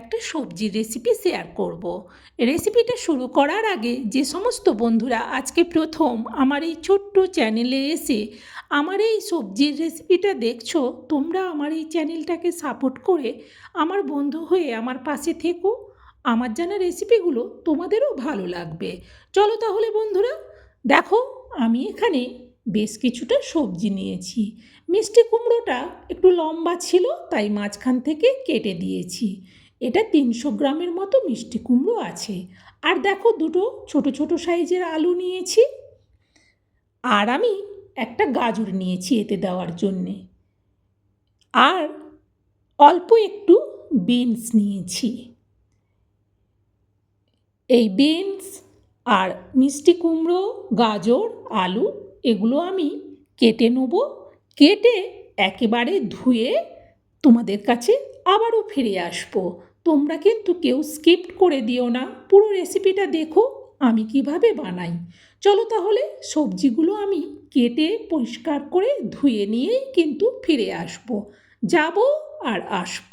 একটা সবজির recipe share করব। রেসিপিটা শুরু করার আগে যে সমস্ত বন্ধুরা আজকে প্রথম আমার এই ছোট্ট চ্যানেলে এসে আমার এই সবজির রেসিপিটা দেখছ, তোমরা আমার এই চ্যানেলটাকে সাপোর্ট করে আমার বন্ধু হয়ে আমার পাশে থেকো। আমার জানা রেসিপিগুলো তোমাদেরও ভালো লাগবে। চলো তাহলে বন্ধুরা, দেখো আমি এখানে বেশ কিছুটা সবজি নিয়েছি। মিষ্টি কুমড়োটা একটু লম্বা ছিল, তাই মাঝখান থেকে কেটে দিয়েছি। এটা তিনশো গ্রামের মতো মিষ্টি কুমড়ো আছে। আর দেখো দুটো ছোট ছোট সাইজের আলু নিয়েছি। আর আমি একটা গাজর নিয়েছি এতে দেওয়ার জন্যে। আর অল্প একটু বিনস নিয়েছি। এই বিনস আর মিষ্টি কুমড়ো, গাজর, আলু এগুলো আমি কেটে নেব। কেটে একেবারে ধুয়ে তোমাদের কাছে আবারও ফিরে আসব। তোমরা কিন্তু কেউ স্কিপ করে দিও না। পুরো রেসিপিটা দেখো, আমি কীভাবে বানাই। চলো তাহলে সবজিগুলো আমি কেটে পরিষ্কার করে ধুয়ে নিয়েই কিন্তু ফিরে আসব। যাব আর আসব।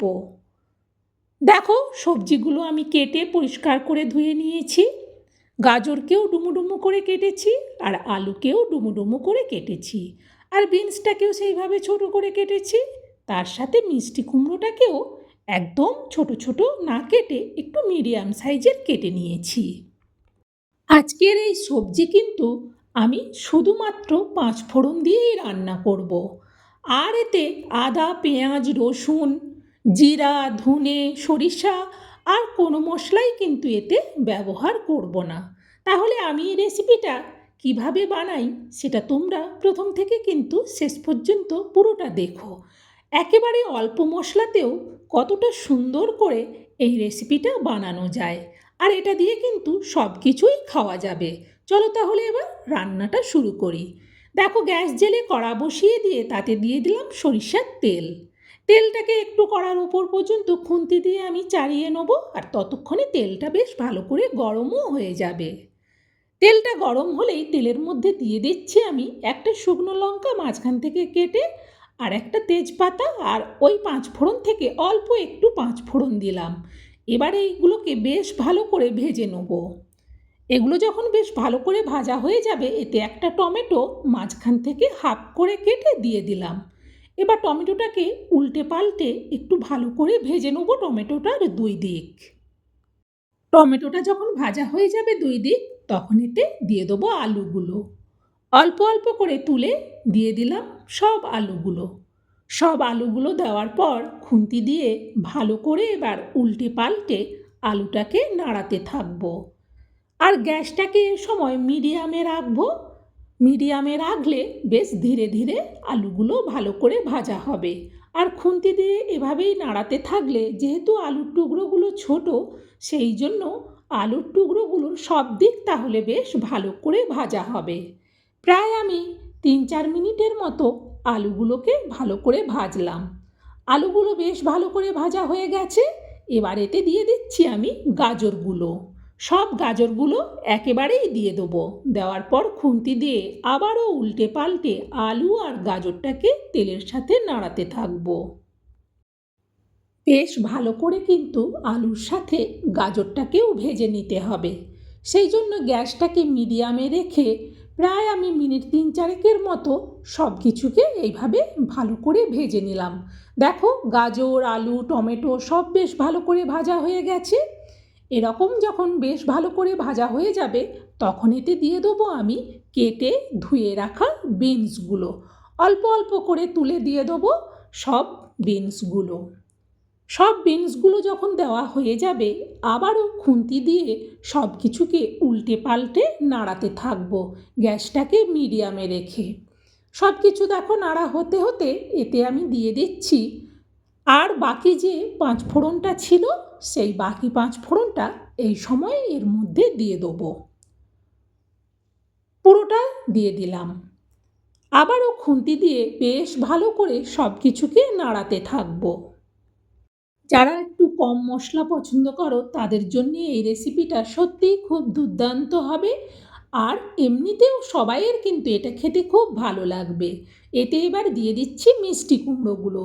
দেখো, সবজিগুলো আমি কেটে পরিষ্কার করে ধুয়ে নিয়েছি। গাজরকেও ডুমুডুমু করে কেটেছি আর আলুকেও ডুমুডুমু করে কেটেছি। আর বিনসটাকেও সেইভাবে ছোট করে কেটেছি। তার সাথে মিষ্টি কুমড়োটাকেও একদম ছোট ছোট না কেটে একটু মিডিয়াম সাইজের কেটে নিয়েছি। আজকের এই সবজি কিন্তু আমি শুধুমাত্র পাঁচ ফোড়ন দিয়েই রান্না করব। আর এতে আদা, পেঁয়াজ, রসুন, জিরা, ধনে, সরিষা আর কোনো মশলাই কিন্তু এতে ব্যবহার করব না। তাহলে আমি এই রেসিপিটা কীভাবে বানাই সেটা তোমরা প্রথম থেকে কিন্তু শেষ পর্যন্ত পুরোটা দেখো। একেবারে অল্প মশলাতেও কতটা সুন্দর করে এই রেসিপিটা বানানো যায়। আর এটা দিয়ে কিন্তু সব কিছুই খাওয়া যাবে। চলো তাহলে এবার রান্নাটা শুরু করি। দেখো গ্যাস জেলে কড়া বসিয়ে দিয়ে তাতে দিয়ে দিলাম সরিষার তেল। তেলটাকে একটু কড়ার ওপর পর্যন্ত খুন্তি দিয়ে আমি চাড়িয়ে নেব আর ততক্ষণে তেলটা বেশ ভালো করে গরমও হয়ে যাবে। তেলটা গরম হলেই তেলের মধ্যে দিয়ে দিচ্ছি আমি একটা শুকনো লঙ্কা মাঝখান থেকে কেটে আর একটা তেজপাতা আর ওই পাঁচ ফোড়ন থেকে অল্প একটু পাঁচ ফোড়ন দিলাম। এবারে এইগুলোকে বেশ ভালো করে ভেজে নেব। এগুলো যখন বেশ ভালো করে ভাজা হয়ে যাবে, এতে একটা টমেটো মাঝখান থেকে হাফ করে কেটে দিয়ে দিলাম। এবার টমেটোটাকে উল্টে পাল্টে একটু ভালো করে ভেজে নেব টমেটোটার দুই দিক। টমেটোটা যখন ভাজা হয়ে যাবে দুই দিক, তখন এতে দিয়ে দেবো আলুগুলো। অল্প অল্প করে তুলে দিয়ে দিলাম সব আলুগুলো। সব আলুগুলো দেওয়ার পর খুন্তি দিয়ে ভালো করে এবার উল্টে পাল্টে আলুটাকে নাড়াতে থাকব। আর গ্যাসটাকে সময় মিডিয়ামে রাখব। মিডিয়ামে রাখলে বেশ ধীরে ধীরে আলুগুলো ভালো করে ভাজা হবে। আর খুন্তি দিয়ে এভাবেই নাড়াতে থাকলে যেহেতু আলুর টুকরোগুলো ছোট, সেই জন্য আলুর টুকরোগুলোর সব দিক তাহলে বেশ ভালো করে ভাজা হবে। প্রায় আমি তিন চার মিনিটের মতো আলুগুলোকে ভালো করে ভাজলাম। আলুগুলো বেশ ভালো করে ভাজা হয়ে গেছে। এবার এতে দিয়ে দিচ্ছি আমি গাজরগুলো। সব গাজরগুলো একেবারেই দিয়ে দেবো। দেওয়ার পর খুন্তি দিয়ে আবারও উল্টে পাল্টে আলু আর গাজরটাকে তেলের সাথে নাড়াতে থাকব। বেশ ভালো করে কিন্তু আলুর সাথে গাজরটাকেও ভেজে নিতে হবে। সেই জন্য গ্যাসটাকে মিডিয়ামে রেখে প্রায় আমি মিনিট তিন চারেকের মতো সব কিছুকে এইভাবে ভালো করে ভেজে নিলাম। দেখো, গাজর, আলু, টমেটো সব বেশ ভালো করে ভাজা হয়ে গেছে। এরকম যখন বেশ ভালো করে ভাজা হয়ে যাবে, তখন এতে দিয়ে দেবো আমি কেটে ধুয়ে রাখা বিনসগুলো। অল্প অল্প করে তুলে দিয়ে দেবো সব বিনসগুলো। সব বিনসগুলো যখন দেওয়া হয়ে যাবে, আবারও খুন্তি দিয়ে সব কিছুকে উল্টে পাল্টে নাড়াতে থাকব গ্যাসটাকে মিডিয়ামে রেখে। সব কিছু দেখো নাড়া হতে হতে এতে আমি দিয়ে দিচ্ছি। আর বাকি যে পাঁচ ফোড়নটা ছিল, সেই বাকি পাঁচ ফোড়নটা এই সময় এর মধ্যে দিয়ে দেবো। পুরোটা দিয়ে দিলাম। আবারও খুন্তি দিয়ে বেশ ভালো করে সব কিছুকে নাড়াতে থাকব। যারা একটু কম মশলা পছন্দ করো, তাদের জন্য এই রেসিপিটা সত্যিই খুব দুর্দান্ত হবে। আর এমনিতেও সবাইয়ের কিন্তু এটা খেতে খুব ভালো লাগবে। এতে এবার দিয়ে দিচ্ছি মিষ্টি কুমড়োগুলো।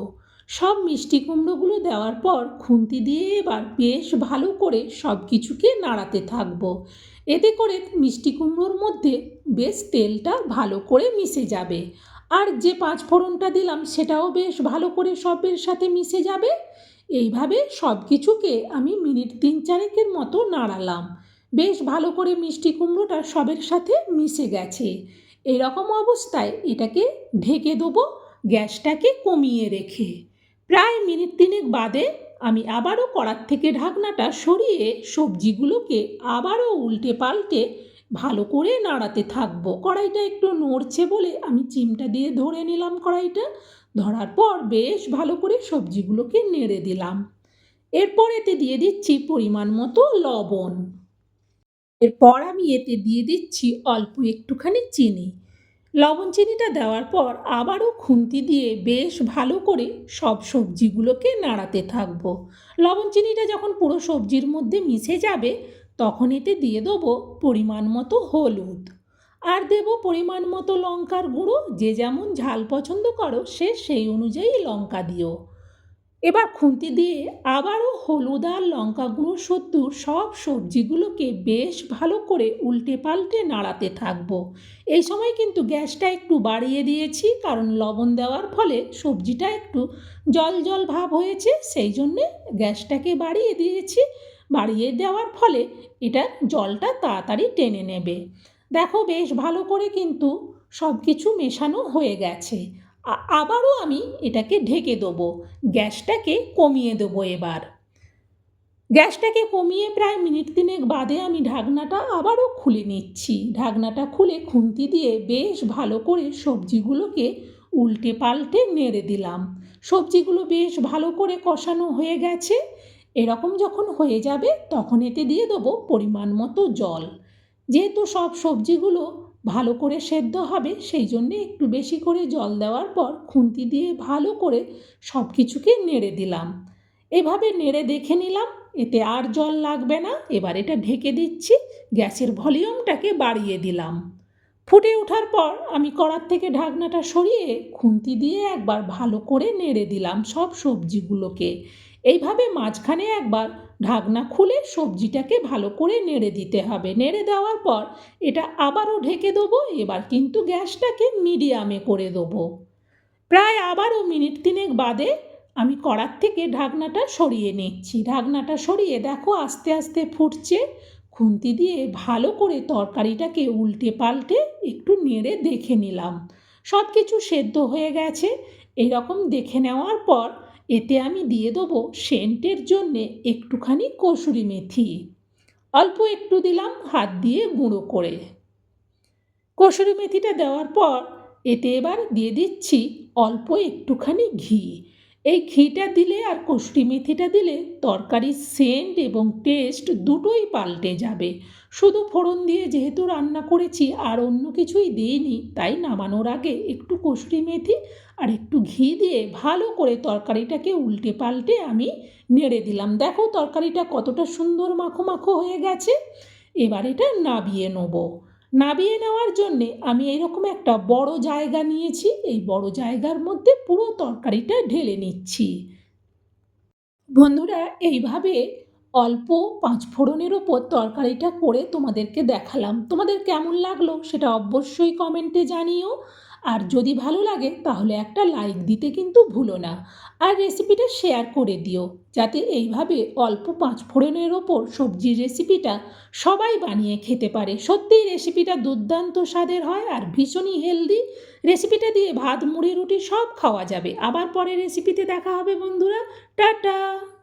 সব মিষ্টি কুমড়োগুলো দেওয়ার পর খুন্তি দিয়ে এবার বেশ ভালো করে সব কিছুকে নাড়াতে থাকব। এতে করে মিষ্টি কুমড়োর মধ্যে বেশ তেলটা ভালো করে মিশে যাবে। আর যে পাঁচ ফোড়নটা দিলাম, সেটাও বেশ ভালো করে সবের সাথে মিশে যাবে। এইভাবে সব কিছুকে আমি মিনিট তিন চারেকের মতো নাড়ালাম। বেশ ভালো করে মিষ্টি কুমড়োটা সবের সাথে মিশে গেছে। এরকম অবস্থায় এটাকে ঢেকে দেবো গ্যাসটাকে কমিয়ে রেখে। প্রায় মিনিট তিনেক বাদে আমি আবারও কড়ার থেকে ঢাকনাটা সরিয়ে সবজিগুলোকে আবারও উল্টে পাল্টে ভালো করে নাড়াতে থাকব। কড়াইটা একটু নড়ছে বলে আমি চিমটা দিয়ে ধরে নিলাম কড়াইটা। ধরার পর বেশ ভালো করে সবজিগুলোকে নেড়ে দিলাম। এরপর এতে দিয়ে দিচ্ছি পরিমাণ মতো লবণ। এরপর আমি এতে দিয়ে দিচ্ছি অল্প একটুখানি চিনি। লবণ চিনিটা দেওয়ার পর আবারও খুন্তি দিয়ে বেশ ভালো করে সব সবজিগুলোকে নাড়াতে থাকব। লবণ চিনিটা যখন পুরো সবজির মধ্যে মিশে যাবে, তখন এতে দিয়ে দেবো পরিমাণ মতো হলুদ। আর দেব পরিমাণ মতো লঙ্কার গুঁড়ো, যে যেমন ঝাল পছন্দ করো, সে সেই অনুযায়ী লঙ্কা দিও। এবার খুন্তি দিয়ে আবারও হলুদ আর লঙ্কা গুঁড়ো সত্তর সব সবজিগুলোকে বেশ ভালো করে উল্টে পাল্টে নাড়াতে থাকব। এই সময় কিন্তু গ্যাসটা একটু বাড়িয়ে দিয়েছি, কারণ লবণ দেওয়ার ফলে সবজিটা একটু জল জল ভাব হয়েছে, সেই জন্যে গ্যাসটাকে বাড়িয়ে দিয়েছি। বাড়িয়ে দেওয়ার ফলে এটা জলটা তাড়াতাড়ি টেনে নেবে। দেখো বেশ ভালো করে কিন্তু সব কিছু মেশানো হয়ে গেছে। আবারও আমি এটাকে ঢেকে দেবো। গ্যাসটাকে কমিয়ে দেবো এবার। গ্যাসটাকে কমিয়ে প্রায় মিনিট তিনেক বাদে আমি ঢাকনাটা আবারও খুলে নিচ্ছি। ঢাকনাটা খুলে খুন্তি দিয়ে বেশ ভালো করে সবজিগুলোকে উল্টে পাল্টে নেড়ে দিলাম। সবজিগুলো বেশ ভালো করে কষানো হয়ে গেছে। এরকম যখন হয়ে যাবে তখন এতে দিয়ে দেবো পরিমাণ মতো জল। যেহেতু সব সবজিগুলো ভালো করে সেদ্ধ হবে, সেই জন্যে একটু বেশি করে জল দেওয়ার পর খুন্তি দিয়ে ভালো করে সব কিছুকে নেড়ে দিলাম। এভাবে নেড়ে দেখে নিলাম, এতে আর জল লাগবে না। এবার এটা ঢেকে দিচ্ছি, গ্যাসের ভলিউমটাকে বাড়িয়ে দিলাম। ফুটে ওঠার পর আমি কড়ার থেকে ঢাকনাটা সরিয়ে খুন্তি দিয়ে একবার ভালো করে নেড়ে দিলাম সব সবজিগুলোকে। এইভাবে মাঝখানে একবার ঢাকনা খুলে সবজিটাকে ভালো করে নেড়ে দিতে হবে। নেড়ে দেওয়ার পর এটা আবারও ঢেকে দেবো, এবার কিন্তু গ্যাসটাকে মিডিয়ামে করে দেবো। প্রায় আবারও মিনিট তিনেক বাদে আমি কড়ার থেকে ঢাকনাটা সরিয়ে নিচ্ছি। ঢাকনাটা সরিয়ে দেখো আস্তে আস্তে ফুটছে। খুন্তি দিয়ে ভালো করে তরকারিটাকে উল্টে পাল্টে একটু নেড়ে দেখে নিলাম। সব কিছু সেদ্ধ হয়ে গেছে। এরকম দেখে নেওয়ার পর এতে আমি দিয়ে দেবো সেন্টের জন্যে একটুখানি কসুরি মেথি। অল্প একটু দিলাম হাত দিয়ে গুঁড়ো করে। কসুরি মেথিটা দেওয়ার পর এতে এবার দিয়ে দিচ্ছি অল্প একটুখানি ঘি। এই ঘিটা দিলে আর কষ্টি মেথিটা দিলে তরকারির সেন্ট এবং টেস্ট দুটোই পাল্টে যাবে। শুধু ফোড়ন দিয়ে যেহেতু রান্না করেছি, আর অন্য কিছুই দিইনি, তাই নামানোর আগে একটু কষ্টি মেথি আর একটু ঘি দিয়ে ভালো করে তরকারিটাকে উল্টে পাল্টে আমি নেড়ে দিলাম। দেখো তরকারিটা কতটা সুন্দর মাখো মাখো হয়ে গেছে। এবার এটা নাবিয়ে নেব। নাবিয়ে নেওয়ার জন্যে আমি এরকম একটা বড় জায়গা নিয়েছি, এই বড় জায়গার মধ্যে পুরো তরকারিটা ঢেলে নিচ্ছি। বন্ধুরা, এইভাবে অল্প পাঁচ ফোড়নের ওপর তরকারিটা করে তোমাদেরকে দেখালাম। তোমাদের কেমন লাগল সেটা অবশ্যই কমেন্টে জানিও। আর যদি ভালো লাগে, তাহলে একটা লাইক দিতে কিন্তু ভুলো না। আর রেসিপিটা শেয়ার করে দিও, যাতে এইভাবে অল্প পাঁচ ফোড়নের ওপর সবজির রেসিপিটা সবাই বানিয়ে খেতে পারে। সত্যিই রেসিপিটা দুর্দান্ত স্বাদের হয় আর ভীষণই হেলদি রেসিপিটা দিয়ে ভাত, মুড়ি, রুটি সব খাওয়া যাবে। আবার পরে রেসিপিতে দেখা হবে বন্ধুরা। টাটা!